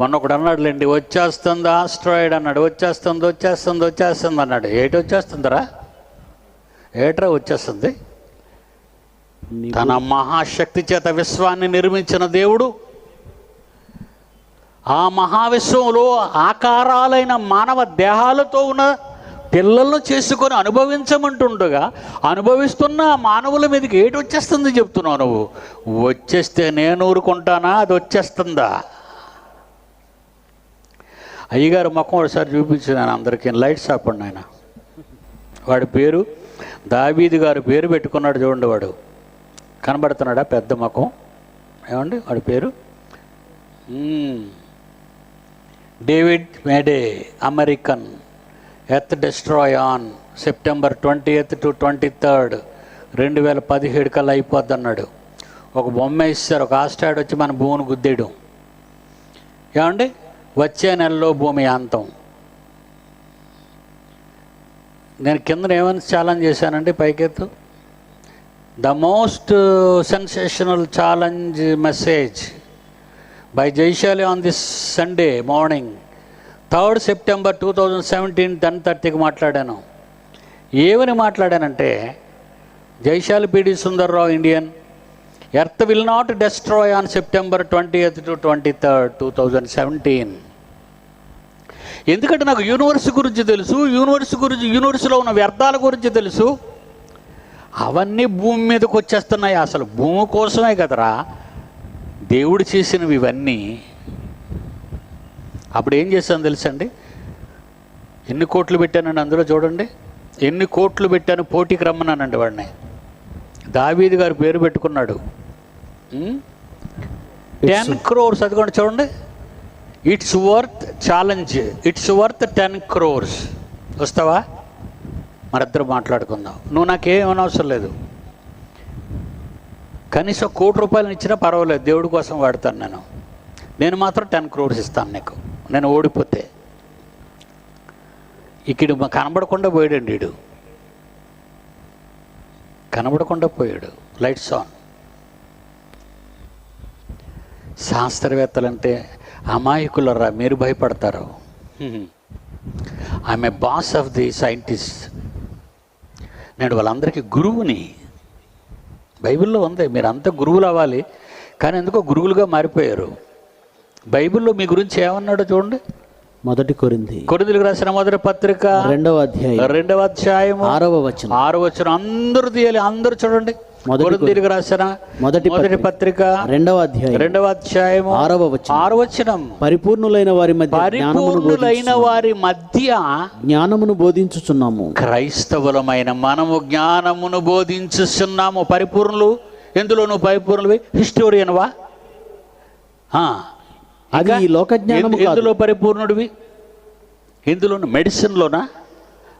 మొన్న ఒకడు అన్నాడులేండి వచ్చేస్తుంది ఆస్ట్రాయిడ్ అన్నాడు వచ్చేస్తుంది వచ్చేస్తుంది వచ్చేస్తుంది అన్నాడు. ఏటి వచ్చేస్తుందిరా? ఏట్రా వచ్చేస్తుంది? తన మహాశక్తి చేత విశ్వాన్ని నిర్మించిన దేవుడు. ఆ మహావిశ్వంలో ఆకారాలైన మానవ దేహాలతో ఉన్న పిల్లలను చేసుకొని అనుభవించమంటుండగా అనుభవిస్తున్న మానవుల మీదకి ఏటి వచ్చేస్తుంది చెప్తున్నావు నువ్వు? వచ్చేస్తే నేను ఊరుకుంటానా? అది వచ్చేస్తుందా? అయ్యగారు ముఖం ఒకసారి చూపించాను అందరికీ. లైట్స్ ఆపండి ఆయన వాడి పేరు దావీది గారు పేరు పెట్టుకున్నాడు చూడండి వాడు. కనబడుతున్నాడా పెద్ద ముఖం? ఏమండి వాడి పేరు? David Meade American earth destroy on September twenty eighth to twenty third రెండు వేల పదిహేడు కల్లా అయిపోద్ది అన్నాడు ఒక బొమ్మ ఇస్తారు ఒక ఆస్ట్రాయిడ్ వచ్చి మన భూమిని గుద్దేయడం. ఏమండి? వచ్చే నెలలో భూమి అంతం. నేను కింద ఏమైనా ఛాలెంజ్ చేశానండి? పైకెత్తు. The most sensational challenge message by Jaishali on this Sunday morning third September two thousand seventeen ten థర్టీకి మాట్లాడాను. ఏమని మాట్లాడానంటే Jaishali PD Sundarrao Indian earth will not destroy on September twenty eighth to twenty third two thousand seventeen ఎందుకంటే నాకు universe గురించి తెలుసు universe గురించి యూనివర్స్లో ఉన్న వ్యర్థాల గురించి తెలుసు. అవన్నీ భూమి మీదకి వచ్చేస్తున్నాయి. అసలు భూమి కోసమే కదరా దేవుడు చేసినవి ఇవన్నీ. అప్పుడు ఏం చేశాను తెలుసండి? ఎన్ని కోట్లు పెట్టానండి అందులో చూడండి. ఎన్ని కోట్లు పెట్టాను పోటీకి రమ్మన్నానండి వాడిని. దావీది గారు పేరు పెట్టుకున్నాడు. టెన్ క్రోర్స్ అదిగోండి చూడండి. It's worth challenge it's worth ten crores వస్తావా? మరిద్దరు మాట్లాడుకుందాం. నువ్వు నాకేం అవసరం లేదు. కనీసం కోటి రూపాయలు ఇచ్చినా పర్వాలేదు. దేవుడి కోసం వాడతాను నేను. నేను మాత్రం టెన్ క్రోర్స్ ఇస్తాను నీకు. నేను ఓడిపోతే. ఇక్కడ కనబడకుండా పోయాడండి వీడు కనబడకుండా పోయాడు. లైట్స్ ఆన్ శాస్త్రవేత్తలంటే అమాయకులరా మీరు భయపడతారు. ఆమె బాస్ ఆఫ్ ది సైంటిస్ట్ నేను వాళ్ళందరికీ గురువుని. బైబిల్లో ఉంది మీరు అంతా గురువులు అవ్వాలి కానీ ఎందుకో గురువులుగా మారిపోయారు. బైబిల్లో మీ గురించి ఏమన్నాడో చూడండి. మొదటి కొరింది. కొరిందులకు రాసిన మొదటి పత్రిక రెండవ అధ్యాయం. రెండవ అధ్యాయము ఆరవ వచనం. ఆరు వచ్చిన అందరూ తీయాలి అందరూ చూడండి. మొదటి కొరింథీయులకు రాసిన మొదటి మొదటి పత్రిక రెండవ అధ్యాయం రెండవ అధ్యాయము ఆరవ వచనం. ఆరు వచనం. పరిపూర్ణులైన వారి మధ్య పరిపూర్ణులైన వారి మధ్య జ్ఞానమును బోధించుచున్నాము. క్రైస్తవులమైన మనము జ్ఞానమును బోధించుస్తున్నాము పరిపూర్ణులు ఎందులో నువ్వు పరిపూర్ణులవి? హిస్టోరియన్వా. అది ఈ లోక కాదు. ఎందులో పరిపూర్ణుడివి? ఎందులోను? మెడిసిన్లోనా?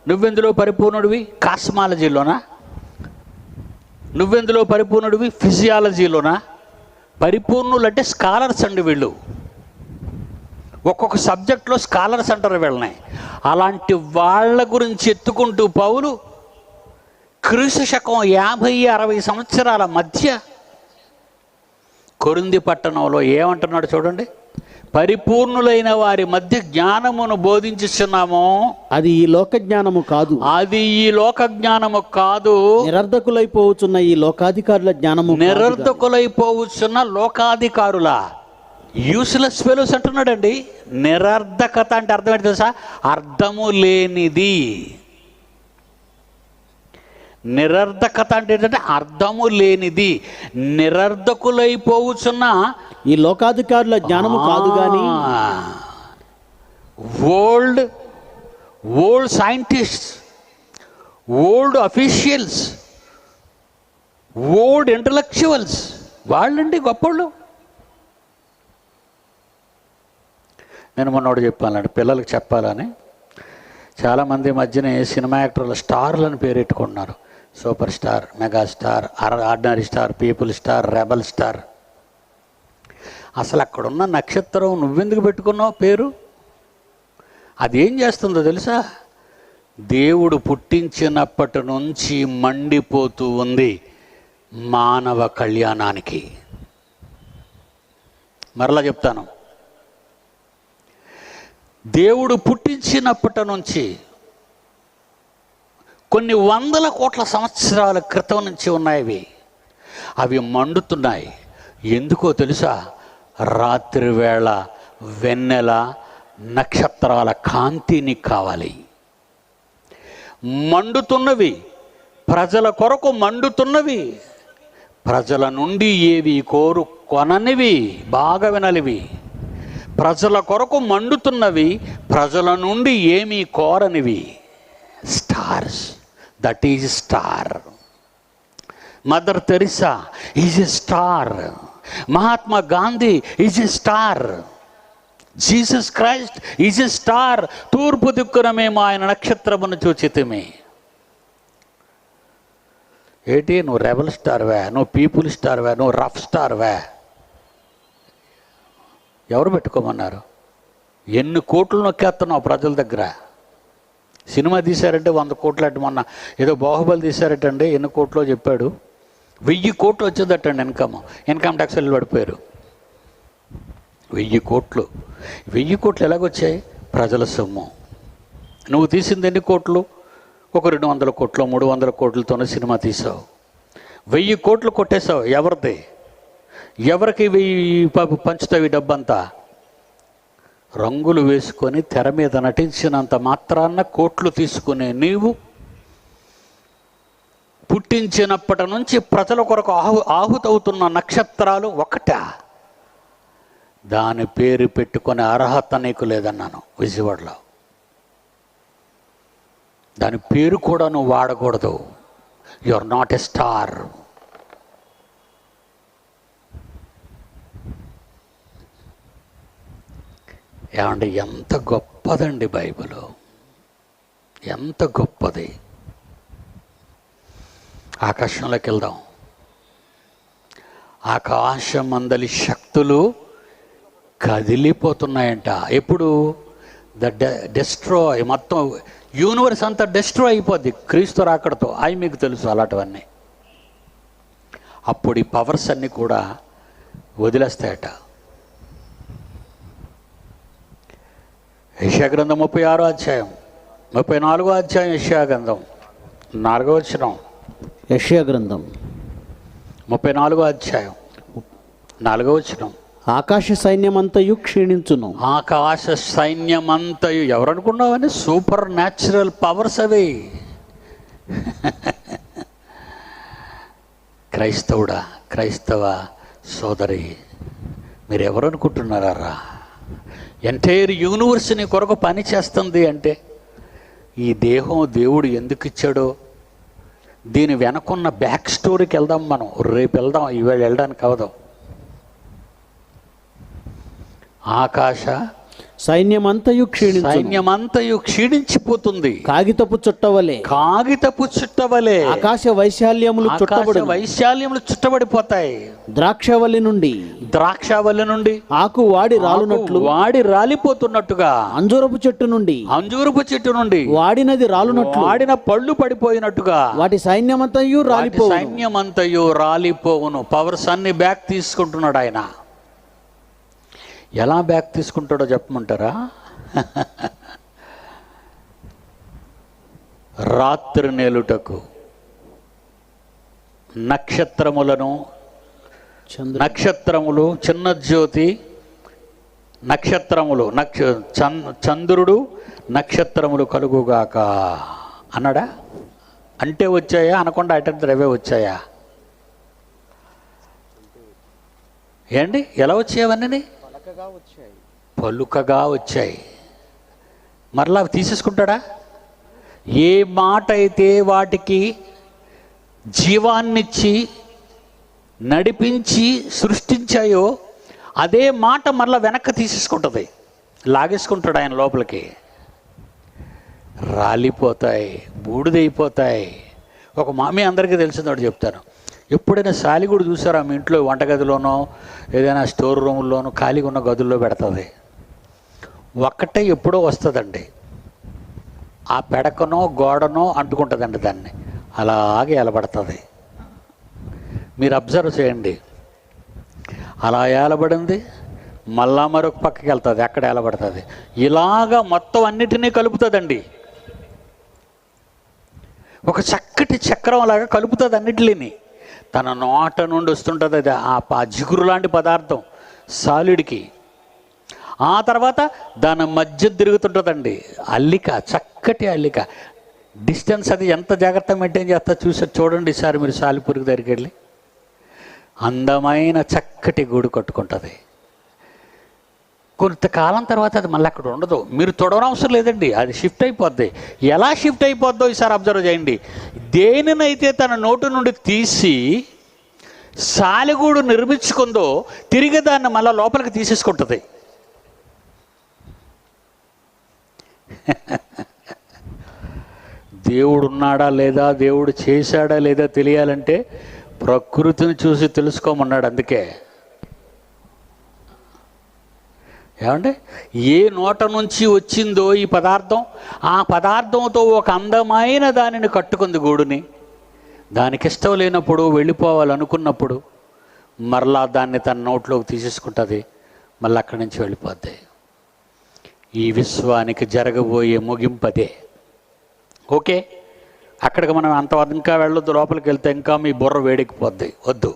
నువ్వెందులో పరిపూర్ణుడివి? కాస్మాలజీలోనా? నువ్వెందులో పరిపూర్ణుడివి? ఫిజియాలజీలోనా పరిపూర్ణులు అంటే స్కాలర్స్ అండి వీళ్ళు. ఒక్కొక్క సబ్జెక్ట్లో స్కాలర్స్ అంటారు వీళ్ళని. అలాంటి వాళ్ళ గురించి ఎత్తుకుంటూ పౌలు క్రీస్తు శకం యాభై అరవై సంవత్సరాల మధ్య కొరింది పట్టణంలో ఏమంటున్నాడు చూడండి? పరిపూర్ణులైన వారి మధ్య జ్ఞానమును బోధించుచున్నాము అది ఈ లోక జ్ఞానము కాదు. అది ఈ లోక జ్ఞానము కాదు. నిరర్ధకులైపోవచ్చున్న ఈ లోకాధికారుల జ్ఞానము. నిరర్ధకులైపోవచ్చున్న లోకాధికారుల. యూస్లెస్ ఫెలోస్ అంటున్నాడండి. నిరర్ధకత అంటే అర్థం ఏంటి తెలుసా? అర్థము లేనిది. నిరర్ధకత అంటే ఏంటంటే అర్థము లేనిది. నిరర్ధకులైపోవచ్చున్న ఈ లోకాధికారుల జ్ఞానము కాదు గాని old old scientists old officials old intellectuals వాళ్ళండి గొప్పళ్ళు. నేను మొన్నోడు చెప్పాలండి పిల్లలకి చెప్పాలని. చాలామంది మధ్యన సినిమా యాక్టర్లు స్టార్లను పేరెట్టుకుంటున్నారు. Super star mega star ordinary star people star rebel star. అసలు అక్కడున్న నక్షత్రం నువ్వెందుకు పెట్టుకున్నావు పేరు? అదేం చేస్తుందో తెలుసా? దేవుడు పుట్టించినప్పటి నుంచి మండిపోతూ ఉంది మానవ కళ్యాణానికి. మరలా చెప్తాను. దేవుడు పుట్టించినప్పటి నుంచి కొన్ని వందల కోట్ల సంవత్సరాల క్రితం నుంచి ఉన్నాయి అవి అవి మండుతున్నాయి. ఎందుకో తెలుసా? రాత్రి వేళ వెన్నెల నక్షత్రాల కాంతిని కావాలి. మండుతున్నవి. ప్రజల కొరకు మండుతున్నవి. ప్రజల నుండి ఏవి కోరు కొననివి బాగా వినలివి ప్రజల కొరకు మండుతున్నవి ప్రజల నుండి ఏమీ కోరనివి. Stars. That is star Mother Teresa is a star Mahatma Gandhi is a star Jesus Christ is a star తూర్పు దిక్కున మేము ఆయన నక్షత్రమును చూచితిమి. ఏంటి? నువ్వు రెబల్ స్టార్వే నువ్వు పీపుల్ స్టార్వే నువ్వు రఫ్ స్టార్వే ఎవరు పెట్టుకోమన్నారు? ఎన్ని కోట్లు నొక్కేస్తున్నావు ప్రజల దగ్గర? సినిమా తీశారంటే వంద కోట్లు అటు మొన్న ఏదో బాహుబలి తీశారటండి ఎన్ని కోట్లో చెప్పాడు? వెయ్యి కోట్లు వచ్చేదటండి ఇన్కమ్. ఇన్కమ్ ట్యాక్స్ వెళ్ళి పడిపోయారు. వెయ్యి కోట్లు. వెయ్యి కోట్లు ఎలాగొచ్చాయి? ప్రజల సొమ్ము. నువ్వు తీసింది ఎన్ని కోట్లు? ఒక రెండు వందల కోట్లు మూడు వందల కోట్లతోనే సినిమా తీసావు. వెయ్యి కోట్లు కొట్టేశావు ఎవరిది? ఎవరికి వెయ్యి పంచుతావు ఈ డబ్బంతా? రంగులు వేసుకొని తెర మీద నటించినంత మాత్రాన్న కోట్లు తీసుకునే నీవు పుట్టించినప్పటి నుంచి ప్రజల కొరకు ఆహు ఆహుతవుతున్న నక్షత్రాలు ఒకటా? దాని పేరు పెట్టుకునే అర్హత నీకు లేదన్నాను విజయవాడలో. దాని పేరు కూడా నువ్వు వాడకూడదు. You are not a star ఏమంటే ఎంత గొప్పదండి బైబిల్. ఎంత గొప్పది. ఆకాశంలోకి వెళ్దాం. ఆకాశం మందలి శక్తులు కదిలిపోతున్నాయంట. ఎప్పుడు? The destroy. మొత్తం యూనివర్స్ అంతా డెస్ట్రాయ్ అయిపోద్ది. క్రీస్తు రాకడతో. అవి మీకు తెలుసు అలాంటివన్నీ. అప్పుడు ఈ పవర్స్ అన్నీ కూడా వదిలేస్తాయట. యశా గ్రంథం ముప్పై ఆరో అధ్యాయం ముప్పై నాలుగో అధ్యాయం యశా గ్రంథం నాలుగో వచ్చిన యెషయా గ్రంథం. ముప్పై నాలుగో అధ్యాయం నాలుగో వచ్చిన ఆకాశ సైన్యమంతయు క్షీణించును. ఆకాశ సైన్యమంతయు ఎవరనుకున్నావని? సూపర్ న్యాచురల్ పవర్స్ అవి. క్రైస్తవుడా క్రైస్తవ సోదరి మీరు ఎవరు అనుకుంటున్నారా ఎంటైర్ యూనివర్స్ని కొరకు పని చేస్తుంది అంటే ఈ దేహం దేవుడు ఎందుకు ఇచ్చాడో దీని వెనకున్న బ్యాక్ స్టోరీకి వెళ్దాం మనం. రేపు వెళ్దాం ఈవేళ వెళ్ళడానికి అవదాం. ఆకాశ సైన్యమంతయు క్షీణించును. సైన్యమంతయు క్షీణించిపోతుంది. కాగితపు చుట్టవలే కాగితపు చుట్టవలే ఆకాశ వైశాల్యములు చుట్టబడు వైశాల్యములు చుట్టబడిపోతాయి. ద్రాక్షవల్లి నుండి ద్రాక్షావల్లి నుండి ఆకు వాడి రాలునట్లు వాడి రాలిపోతున్నట్టుగా అంజూరపు చెట్టు నుండి అంజూరపు చెట్టు నుండి వాడినది రాలునట్లు వాడిన పళ్ళు పడిపోయినట్టుగా వాటి సైన్యమంతయు వాటి రాలిపోవు సైన్యమంతయు రాలిపోవును. పవర్స్ అన్ని బ్యాక్ తీసుకుంటున్నాడు ఆయన. ఎలా బ్యాక్ తీసుకుంటాడో చెప్పమంటారా? రాత్రి నేలుటకు నక్షత్రములను నక్షత్రములు చిన్న జ్యోతి నక్షత్రములు నక్ష చంద్రుడు నక్షత్రములు కలుగుగాక. అన్నాడా? అంటే వచ్చాయా? అనకుండా అటెంట్ అవే వచ్చాయా? ఏండి ఎలా వచ్చాయవన్నీ పలుకగా వచ్చాయి. మరలా అవి తీసేసుకుంటాడా? ఏ మాట అయితే వాటికి జీవాన్నిచ్చి నడిపించి సృష్టించాయో అదే మాట మరలా వెనక్కి తీసేసుకుంటుంది. లాగేసుకుంటాడు ఆయన లోపలికి. రాలిపోతాయి బూడిదైపోతాయి. ఒక మామి అందరికీ తెలిసిందో చెప్తాను. ఎప్పుడైనా సాలిగుడు చూసారా? మీ ఇంట్లో వంటగదిలోనో ఏదైనా స్టోర్ రూమ్లోనో ఖాళీగా ఉన్న గదుల్లో పెడుతుంది. ఒక్కటే ఎప్పుడో వస్తుందండి. ఆ పెడకనో గోడనో అంటుకుంటుందండి దాన్ని. అలాగే ఎలబడుతుంది. మీరు అబ్జర్వ్ చేయండి. అలా ఏలబడింది మళ్ళా మరొక పక్కకి వెళ్తుంది అక్కడ ఎలబడుతుంది. ఇలాగా మొత్తం అన్నిటినీ కలుపుతుందండి. ఒక చక్కటి చక్రం లాగా కలుపుతుంది అన్నిటిని తన నోట నుండి వస్తుంటుంది అది ఆ ప- జిగురు లాంటి పదార్థం సాలిడ్కి. ఆ తర్వాత దాని మధ్య తిరుగుతుంటుందండి. అల్లిక చక్కటి అల్లిక. డిస్టెన్స్ అది ఎంత జాగ్రత్త మెయింటైన్ చేస్తా చూసి చూడండి ఈసారి మీరు సాలిపురికి దగ్గరికి వెళ్ళి. అందమైన చక్కటి గూడు కట్టుకుంటుంది. కొంతకాలం తర్వాత అది మళ్ళీ అక్కడ ఉండదు. మీరు తొడవనవసరం లేదండి. అది షిఫ్ట్ అయిపోద్ది. ఎలా షిఫ్ట్ అయిపోద్దో ఈసారి అబ్జర్వ్ చేయండి. దేనినైతే తన నోటు నుండి తీసి సాలిగూడు నిర్మించుకుందో తిరిగి దాన్ని మళ్ళీ లోపలికి తీసేసుకుంటుంది. దేవుడు ఉన్నాడా లేదా? దేవుడు చేశాడా లేదా తెలియాలంటే ప్రకృతిని చూసి తెలుసుకోమన్నాడు అందుకే. ఏమంటే ఏ నోట నుంచి వచ్చిందో ఈ పదార్థం ఆ పదార్థంతో ఒక అందమైన దానిని కట్టుకుంది గూడుని. దానికి ఇష్టం లేనప్పుడు వెళ్ళిపోవాలనుకున్నప్పుడు మరలా దాన్ని తన నోట్లోకి తీసేసుకుంటుంది మళ్ళీ అక్కడి నుంచి వెళ్ళిపోద్ది. ఈ విశ్వానికి జరగబోయే ముగింపదే ఓకే? అక్కడికి మనం అంత ఇంకా వెళ్ళొద్దు లోపలికి వెళ్తే ఇంకా మీ బుర్ర వేడికిపోద్ది వద్దు.